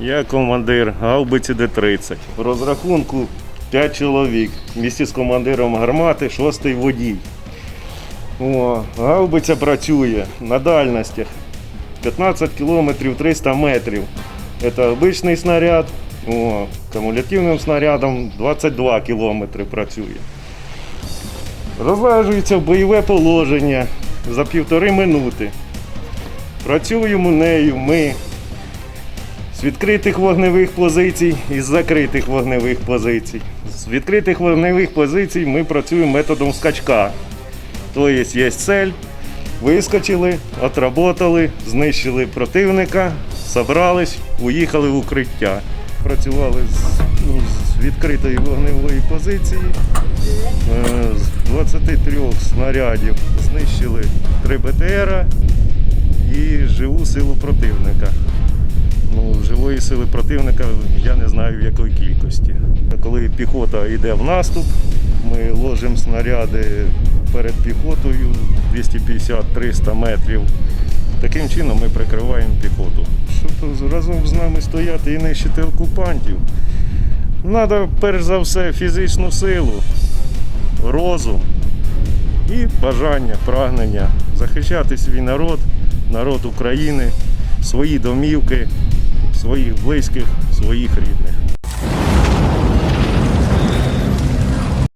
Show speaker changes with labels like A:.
A: Я командир гаубиці Д-30. В розрахунку 5 чоловік. Місті з командиром гармати, шостий водій. О, гаубиця працює на дальностях 15 кілометрів 300 метрів. Це обичний снаряд. О, кумулятивним снарядом 22 кілометри працює. Розважується в бойове положення за півтори минути. Працюємо нею ми з відкритих вогневих позицій і з закритих вогневих позицій. З відкритих вогневих позицій ми працюємо методом скачка. Тобто є цель, вискочили, отработали, знищили противника, собрались, уїхали в укриття. Працювали з, ну, з відкритої вогневої позиції. Е, З 23 снарядів знищили 3 БТРа і живу силу противника. Ну, живої сили противника я не знаю в якої кількості. Коли піхота йде в наступ, ми ложимо снаряди перед піхотою 250-300 метрів. Таким чином ми прикриваємо піхоту. Щоб разом з нами стояти і нищити окупантів, треба перш за все фізичну силу, розум і бажання, прагнення захищати свій народ, народ України, свої домівки, своїх близьких, своїх рідних.